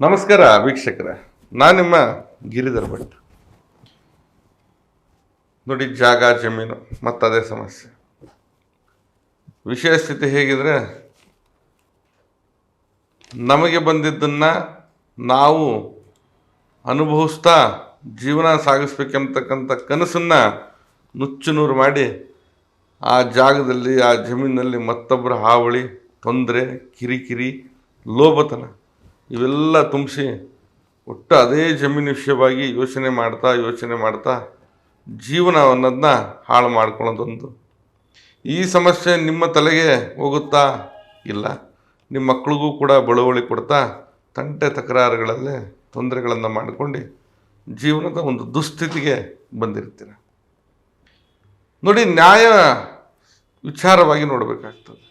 ನಮಸ್ಕಾರ ವೀಕ್ಷಕರ, ನಾನು ನಿಮ್ಮ ಗಿರಿಧರ್ ಭಟ್. ನೋಡಿ, ಜಾಗ, ಜಮೀನು, ಮತ್ತದೇ ಸಮಸ್ಯೆ. ವಿಷಯ ಸ್ಥಿತಿ ಹೇಗಿದ್ರೆ, ನಮಗೆ ಬಂದಿದ್ದನ್ನು ನಾವು ಅನುಭವಿಸ್ತಾ ಜೀವನ ಸಾಗಿಸ್ಬೇಕೆಂಬತಕ್ಕಂಥ ಕನಸನ್ನು ನುಚ್ಚುನೂರು ಮಾಡಿ, ಆ ಜಾಗದಲ್ಲಿ, ಆ ಜಮೀನಲ್ಲಿ ಮತ್ತೊಬ್ಬರ ಹಾವಳಿ, ತೊಂದರೆ, ಕಿರಿಕಿರಿ, ಲೋಭತನ. ಇವೆಲ್ಲ ತುಂಬಿಸಿ ಒಟ್ಟು ಅದೇ ಜಮೀನು ವಿಷಯವಾಗಿ ಯೋಚನೆ ಮಾಡ್ತಾ ಯೋಚನೆ ಮಾಡ್ತಾ ಜೀವನ ಅನ್ನೋದನ್ನ ಹಾಳು ಮಾಡ್ಕೊಳ್ಳೋದೊಂದು. ಈ ಸಮಸ್ಯೆ ನಿಮ್ಮ ತಲೆಗೆ ಹೋಗುತ್ತಾ? ಇಲ್ಲ. ನಿಮ್ಮ ಮಕ್ಕಳಿಗೂ ಕೂಡ ಬಳುವಳಿ ಕೊಡ್ತಾ ತಂಟೆ ತಕರಾರುಗಳಲ್ಲೇ ತೊಂದರೆಗಳನ್ನು ಮಾಡಿಕೊಂಡು ಜೀವನದ ಒಂದು ದುಸ್ಥಿತಿಗೆ ಬಂದಿರ್ತೀರ. ನೋಡಿ, ನ್ಯಾಯ ವಿಚಾರವಾಗಿ ನೋಡಬೇಕಾಗ್ತದೆ.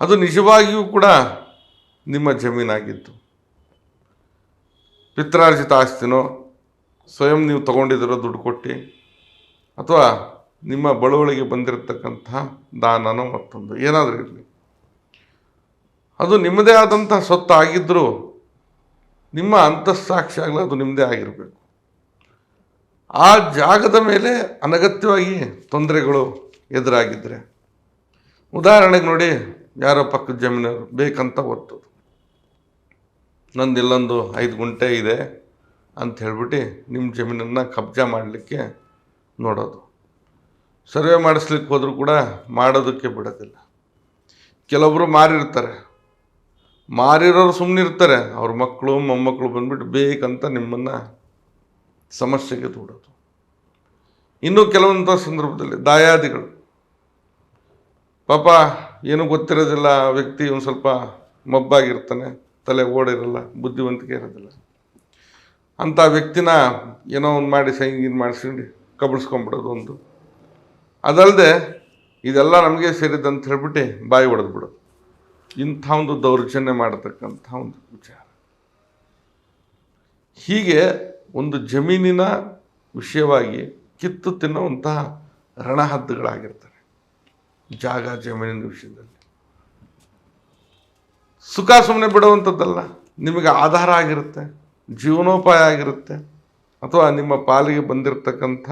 ಅದು ನಿಜವಾಗಿಯೂ ಕೂಡ ನಿಮ್ಮ ಜಮೀನಾಗಿತ್ತು. ಪಿತ್ರಾರ್ಜಿತ ಆಸ್ತಿನೋ ಸ್ವಯಂ ನೀವು ತಗೊಂಡಿದ್ದೀರೋ ದುಡ್ಡು ಕೊಟ್ಟು ಅಥವಾ ನಿಮ್ಮ ಬಳುವಳಿಗೆ ಬಂದಿರತಕ್ಕಂತಹ ದಾನನೋ ಮತ್ತೊಂದು, ಏನಾದರೂ ಇರಲಿ. ಅದು ನಿಮ್ಮದೇ ಆದಂತಹ ಸೊತ್ತು ಆಗಿದ್ದರೂ ನಿಮ್ಮ ಅಂತಸ್ಸಾಕ್ಷಿ ಆಗಲಿ ಅದು ನಿಮ್ಮದೇ ಆಗಿರಬೇಕು. ಆ ಜಾಗದ ಮೇಲೆ ಅನಗತ್ಯವಾಗಿ ತೊಂದರೆಗಳು ಎದುರಾಗಿದ್ದರೆ ಉದಾಹರಣೆಗೆ ನೋಡಿ, ಯಾರೋ ಪಕ್ಕದ ಜಮೀನವರು, ಬೇಕಂತ ಒತ್ತದು ನಂದು ಇಲ್ಲೊಂದು ಐದು ಗುಂಟೆ ಇದೆ ಅಂತ ಹೇಳ್ಬಿಟ್ಟು ನಿಮ್ಮ ಜಮೀನನ್ನು ಕಬ್ಜಾ ಮಾಡಲಿಕ್ಕೆ ನೋಡೋದು. ಸರ್ವೆ ಮಾಡಿಸ್ಲಿಕ್ಕೆ ಹೋದರೂ ಕೂಡ ಮಾಡೋದಕ್ಕೆ ಬಿಡೋದಿಲ್ಲ. ಕೆಲವೊಬ್ಬರು ಮಾರಿರ್ತಾರೆ. ಮಾರಿರೋರು ಸುಮ್ಮನಿರ್ತಾರೆ ಅವ್ರ ಮಕ್ಕಳು, ಮೊಮ್ಮಕ್ಕಳು ಬಂದ್ಬಿಟ್ಟು ಬೇಕಂತ ನಿಮ್ಮನ್ನು ಸಮಸ್ಯೆಗೆ ದೂಡೋದು ಇನ್ನು ಕೆಲವಂಥ ಸಂದರ್ಭದಲ್ಲಿ ದಾಯಾದಿಗಳು. ಪಾಪ, ಏನೂ ಗೊತ್ತಿರೋದಿಲ್ಲ ವ್ಯಕ್ತಿ ಒಂದು ಸ್ವಲ್ಪ ಮಬ್ಬಾಗಿರ್ತಾನೆ. ತಲೆ ಓಡಿರಲ್ಲ, ಬುದ್ಧಿವಂತಿಕೆ ಇರೋದಿಲ್ಲ. ಅಂಥ ವ್ಯಕ್ತಿನ ಏನೋ ಒಂದು ಮಾಡಿ ಸೈನ್ ಮಾಡಿಸ್ಕೊಂಡು ಕಬಳಿಸ್ಕೊಂಬಿಡೋದು ಒಂದು. ಅದಲ್ಲದೆ ಇದೆಲ್ಲ ನಮಗೆ ಸೇರಿದಂತ ಹೇಳ್ಬಿಟ್ಟು ಬಾಯಿ ಹೊಡೆದ್ಬಿಡೋದು ಇಂಥ ಒಂದು ದೌರ್ಜನ್ಯ ಮಾಡತಕ್ಕಂಥ ಒಂದು ವಿಚಾರ. ಹೀಗೆ ಒಂದು ಜಮೀನಿನ ವಿಷಯವಾಗಿ ಕಿತ್ತು ತಿನ್ನುವಂತಹ ರಣಹದ್ದುಗಳಾಗಿರ್ತಾರೆ. ಜಾಗ ಜಮೀನಿನ ವಿಷಯದಲ್ಲಿ. ಸುಖ ಸುಮ್ಮನೆ ಬಿಡುವಂಥದ್ದಲ್ಲ. ನಿಮಗೆ ಆಧಾರ ಆಗಿರುತ್ತೆ, ಜೀವನೋಪಾಯ ಆಗಿರುತ್ತೆ, ಅಥವಾ ನಿಮ್ಮ ಪಾಲಿಗೆ ಬಂದಿರತಕ್ಕಂಥ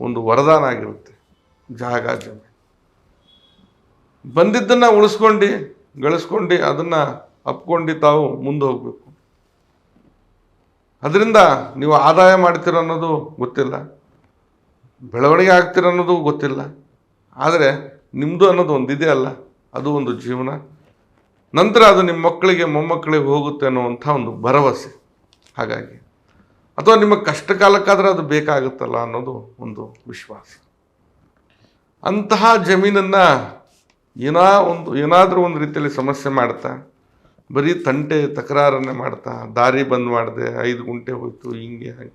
ಒಂದು ವರದಾನ ಆಗಿರುತ್ತೆ. ಜಾಗ ಜಮೆ. ಬಂದಿದ್ದನ್ನು ಉಳಿಸ್ಕೊಂಡು, ಗಳಿಸ್ಕೊಂಡು, ಅದನ್ನು ಅಪ್ಕೊಂಡು ತಾವು ಮುಂದೆ ಹೋಗಬೇಕು. ಅದರಿಂದ ನೀವು ಆದಾಯ ಮಾಡ್ತೀರ ಅನ್ನೋದು ಗೊತ್ತಿಲ್ಲ, ಬೆಳವಣಿಗೆ ಆಗ್ತೀರ ಅನ್ನೋದು ಗೊತ್ತಿಲ್ಲ. ಆದರೆ ನಿಮ್ಮದು ಅನ್ನೋದು ಒಂದು ಇದೆ ಅಲ್ಲ, ಅದು ಒಂದು ಜೀವನ. ನಂತರ ಅದು ನಿಮ್ಮ ಮಕ್ಕಳಿಗೆ, ಮೊಮ್ಮಕ್ಕಳಿಗೆ ಹೋಗುತ್ತೆ ಅನ್ನುವಂಥ ಒಂದು ಭರವಸೆ. ಹಾಗಾಗಿ ಅಥವಾ ನಿಮ್ಮ ಕಷ್ಟ ಕಾಲಕ್ಕಾದರೆ ಅದು ಬೇಕಾಗುತ್ತಲ್ಲ ಅನ್ನೋದು ಒಂದು ವಿಶ್ವಾಸ. ಅಂತಹ ಜಮೀನನ್ನು ಏನೋ ಒಂದು, ಏನಾದರೂ ಒಂದು ರೀತಿಯಲ್ಲಿ ಸಮಸ್ಯೆ ಮಾಡ್ತಾ, ಬರೀ ತಂಟೆ ತಕರಾರನ್ನೇ ಮಾಡ್ತಾ, ದಾರಿ ಬಂದ್ ಮಾಡಿದೆ, ಐದು ಗುಂಟೆ ಹೋಯಿತು, ಹಿಂಗೆ ಹಾಗೆ.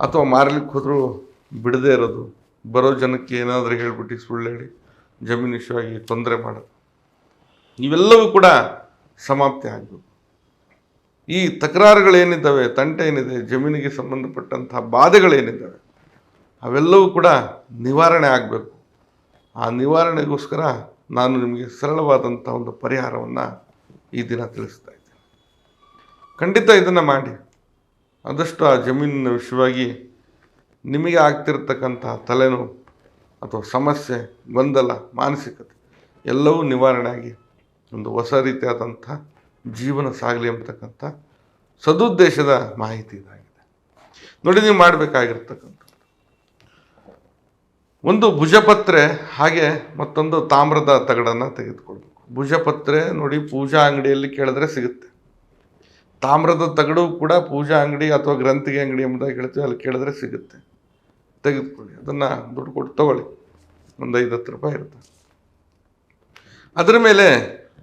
ಅಥವಾ ಮಾರಲಿಕ್ಕೆ ಹೋದರೂ ಬಿಡದೇ ಇರೋದು, ಬರೋ ಜನಕ್ಕೆ ಏನಾದರೂ ಹೇಳ್ಬಿಟ್ಟು ಸುಳ್ಳು ಹೇಳಿ, ಜಮೀನು ವಿಷಯವಾಗಿ ತೊಂದರೆ ಮಾಡೋದು. ಇವೆಲ್ಲವೂ ಕೂಡ ಸಮಾಪ್ತಿ ಆಗಬೇಕು. ಈ ತಕರಾರುಗಳೇನಿದ್ದಾವೆ ತಂಟೆ ಏನಿದೆ ಜಮೀನಿಗೆ ಸಂಬಂಧಪಟ್ಟಂತಹ ಬಾಧೆಗಳೇನಿದ್ದಾವೆ, ಅವೆಲ್ಲವೂ ಕೂಡ ನಿವಾರಣೆ ಆಗಬೇಕು. ಆ ನಿವಾರಣೆಗೋಸ್ಕರ ನಾನು ನಿಮಗೆ ಸರಳವಾದಂಥ ಒಂದು ಪರಿಹಾರವನ್ನು ಈ ದಿನ ತಿಳಿಸ್ತಾ ಇದ್ದೇನೆ. ಖಂಡಿತ ಇದನ್ನು ಮಾಡಿ. ಆದಷ್ಟು ಆ ಜಮೀನಿನ ವಿಷಯವಾಗಿ ನಿಮಗೆ ಆಗ್ತಿರ್ತಕ್ಕಂತಹ ತಲೆನೋವು ಅಥವಾ ಸಮಸ್ಯೆ, ಗೊಂದಲ, ಮಾನಸಿಕತೆ ಎಲ್ಲವೂ ನಿವಾರಣೆ ಆಗಿ ಒಂದು ಹೊಸ ರೀತಿಯಾದಂಥ ಜೀವನ ಸಾಗಲಿ ಎಂಬತಕ್ಕಂಥ ಸದುದ್ದೇಶದ ಮಾಹಿತಿ ಇದಾಗಿದೆ. ನೋಡಿ, ನೀವು ಮಾಡಬೇಕಾಗಿರ್ತಕ್ಕಂಥ ಒಂದು ಭುಜಪತ್ರೆ ಹಾಗೆ ಮತ್ತೊಂದು ತಾಮ್ರದ ತಗಡನ್ನು ತೆಗೆದುಕೊಳ್ಬೇಕು. ಭುಜಪತ್ರೆ ನೋಡಿ, ಪೂಜಾ ಅಂಗಡಿಯಲ್ಲಿ ಕೇಳಿದ್ರೆ ಸಿಗುತ್ತೆ. ತಾಮ್ರದ ತಗಡು ಕೂಡ ಪೂಜಾ ಅಂಗಡಿ ಅಥವಾ ಗ್ರಂಥಿಗೆ ಅಂಗಡಿ ಎಂಬುದಾಗಿ ಹೇಳ್ತೀವಿ, ಅಲ್ಲಿ ಕೇಳಿದ್ರೆ ಸಿಗುತ್ತೆ. ತೆಗೆದುಕೊಳ್ಳಿ. ಅದನ್ನು ದುಡ್ಡು ಕೊಟ್ಟು ತಗೊಳ್ಳಿ. ಒಂದು ಐದು ಹತ್ತು ರೂಪಾಯಿ ಇರುತ್ತೆ. ಅದರ ಮೇಲೆ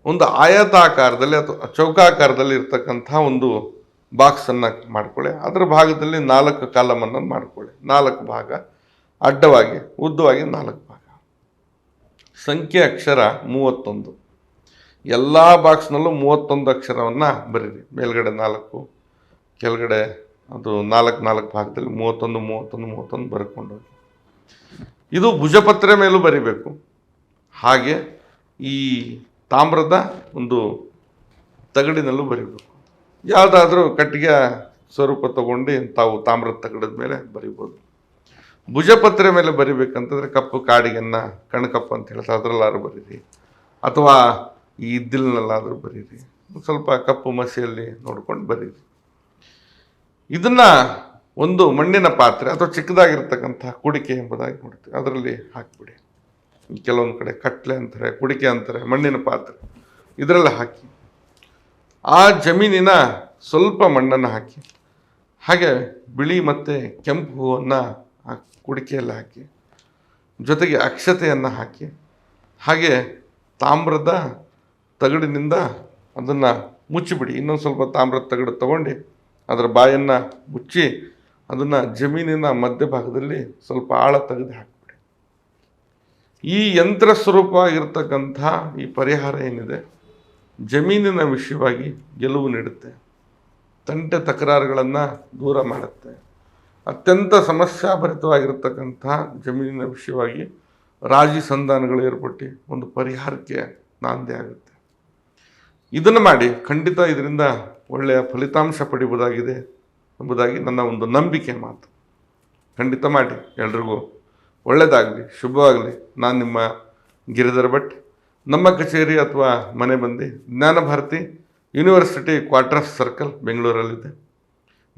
ಒಂದು ಆಯತಾಕಾರದಲ್ಲಿ ಅಥವಾ ಚೌಕಾಕಾರದಲ್ಲಿ ಇರ್ತಕ್ಕಂಥ ಒಂದು ಬಾಕ್ಸನ್ನು ಮಾಡ್ಕೊಳ್ಳಿ. ಅದರ ಭಾಗದಲ್ಲಿ ನಾಲ್ಕು ಕಾಲಮನ್ನು ಮಾಡ್ಕೊಳ್ಳಿ. ನಾಲ್ಕು ಭಾಗ. ಅಡ್ಡವಾಗಿ, ಉದ್ದವಾಗಿ ನಾಲ್ಕು ಭಾಗ. ಸಂಖ್ಯೆ ಅಕ್ಷರ ಮೂವತ್ತೊಂದು. ಎಲ್ಲ ಬಾಕ್ಸ್ನಲ್ಲೂ ಮೂವತ್ತೊಂದು ಅಕ್ಷರವನ್ನು ಬರೀರಿ. ಮೇಲ್ಗಡೆ ನಾಲ್ಕು, ಕೆಳಗಡೆ ಅದು ನಾಲ್ಕು ನಾಲ್ಕು ಭಾಗದಲ್ಲಿ ಮೂವತ್ತೊಂದು ಮೂವತ್ತೊಂದು ಮೂವತ್ತೊಂದು ಬರ್ಕೊಂಡು ಹೋಗಿ. ಇದು ಭುಜಪತ್ರೆ ಮೇಲೂ ಬರಿಬೇಕು. ಹಾಗೆ ಈ ತಾಮ್ರದ ಒಂದು ತಗಡಿನಲ್ಲೂ ಬರಿಬೇಕು. ಯಾವುದಾದ್ರೂ ಕಟ್ಟಿಗೆ ಸ್ವರೂಪ ತಗೊಂಡು ತಾವು ತಾಮ್ರದ ತಗಡದ ಮೇಲೆ ಬರಿಬೋದು. ಭುಜಪತ್ರೆ ಮೇಲೆ ಬರಿಬೇಕಂತಂದ್ರೆ ಕಪ್ಪು ಕಾಡಿಗೆನ್ನ, ಕಣ್ಕಪ್ಪು ಅಂತ ಹೇಳ್ತಾ ಅದರಲ್ಲಾದ್ರೂ ಬರೀರಿ. ಅಥವಾ ಈ ಇದ್ದಿಲ್ನಲ್ಲಾದರೂ ಬರೀರಿ. ಸ್ವಲ್ಪ ಕಪ್ಪು ಮಸಿಯಲ್ಲಿ ನೋಡ್ಕೊಂಡು ಬರೀರಿ. ಇದನ್ನು ಒಂದು ಮಣ್ಣಿನ ಪಾತ್ರೆ ಅಥವಾ ಚಿಕ್ಕದಾಗಿರ್ತಕ್ಕಂಥ ಕುಡಿಕೆ ಎಂಬುದಾಗಿ ನೋಡ್ತೀವಿ. ಅದರಲ್ಲಿ ಹಾಕಿಬಿಡಿ. ಕೆಲವೊಂದು ಕಡೆ ಕಟ್ಲೆ ಅಂತಾರೆ, ಕುಡಿಕೆ ಅಂತಾರೆ, ಮಣ್ಣಿನ ಪಾತ್ರೆ, ಇದರಲ್ಲಿ ಹಾಕಿ. ಆ ಜಮೀನಿನ ಸ್ವಲ್ಪ ಮಣ್ಣನ್ನು ಹಾಕಿ. ಹಾಗೆ ಬಿಳಿ ಮತ್ತು ಕೆಂಪು ಹೂವನ್ನು ಆ ಕುಡಿಕೆಯಲ್ಲಿ ಹಾಕಿ. ಜೊತೆಗೆ ಅಕ್ಷತೆಯನ್ನು ಹಾಕಿ. ಹಾಗೆ ತಾಮ್ರದ ತಗಡಿನಿಂದ ಅದನ್ನು ಮುಚ್ಚಿಬಿಡಿ. ಇನ್ನೊಂದು ಸ್ವಲ್ಪ ತಾಮ್ರದ ತಗಡು ತಗೊಂಡು ಅದರ ಬಾಯನ್ನು ಮುಚ್ಚಿ ಅದನ್ನು ಜಮೀನಿನ ಮಧ್ಯಭಾಗದಲ್ಲಿ ಸ್ವಲ್ಪ ಆಳ ತೆಗೆದು ಹಾಕಿಬಿಡಿ ಈ ಯಂತ್ರ ಸ್ವರೂಪವಾಗಿರ್ತಕ್ಕಂಥ ಈ ಪರಿಹಾರ ಏನಿದೆ? ಜಮೀನಿನ ವಿಷಯವಾಗಿ ಗೆಲುವು ನೀಡುತ್ತೆ. ತಂಟೆ ತಕರಾರುಗಳನ್ನು ದೂರ ಮಾಡುತ್ತೆ. ಅತ್ಯಂತ ಸಮಸ್ಯಾಭರಿತವಾಗಿರ್ತಕ್ಕಂಥ ಜಮೀನಿನ ವಿಷಯವಾಗಿ ರಾಜಿ ಸಂಧಾನಗಳು ಏರ್ಪಟ್ಟು ಒಂದು ಪರಿಹಾರಕ್ಕೆ ನಾಂದಿ ಆಗುತ್ತೆ. ಇದನ್ನು ಮಾಡಿ ಖಂಡಿತ ಇದರಿಂದ ಒಳ್ಳೆಯ ಫಲಿತಾಂಶ ಪಡಿಬೋದಾಗಿದೆ ಎಂಬುದಾಗಿ ನನ್ನ ಒಂದು ನಂಬಿಕೆ ಮಾತು. ಖಂಡಿತ ಮಾಡಿ ಎಲ್ರಿಗೂ ಒಳ್ಳೆಯದಾಗಲಿ ಶುಭವಾಗಲಿ. ನಾನು ನಿಮ್ಮ ಗಿರಿಧರ ಭಟ್. ನಮ್ಮ ಕಚೇರಿ ಅಥವಾ ಮನೆ ಬಂದು ಜ್ಞಾನಭಾರತಿ ಯೂನಿವರ್ಸಿಟಿ ಕ್ವಾರ್ಟರ್ಸ್ ಸರ್ಕಲ್ ಬೆಂಗಳೂರಲ್ಲಿದೆ.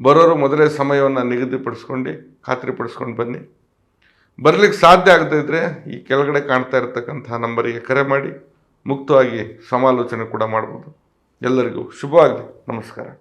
ಬರೋರು ಮೊದಲೇ ಸಮಯವನ್ನು ನಿಗದಿಪಡಿಸ್ಕೊಂಡು ಖಾತ್ರಿಪಡಿಸ್ಕೊಂಡು ಬನ್ನಿ. ಬರಲಿಕ್ಕೆ ಸಾಧ್ಯ ಆಗದಿದ್ದರೆ ಈ ಕೆಳಗಡೆ ಕಾಣ್ತಾ ಇರತಕ್ಕಂಥ ನಂಬರಿಗೆ ಕರೆ ಮಾಡಿ, ಮುಕ್ತವಾಗಿ ಸಮಾಲೋಚನೆ ಕೂಡ ಮಾಡ್ಬೋದು. ಎಲ್ಲರಿಗೂ ಶುಭವಾಗಲಿ. ನಮಸ್ಕಾರ.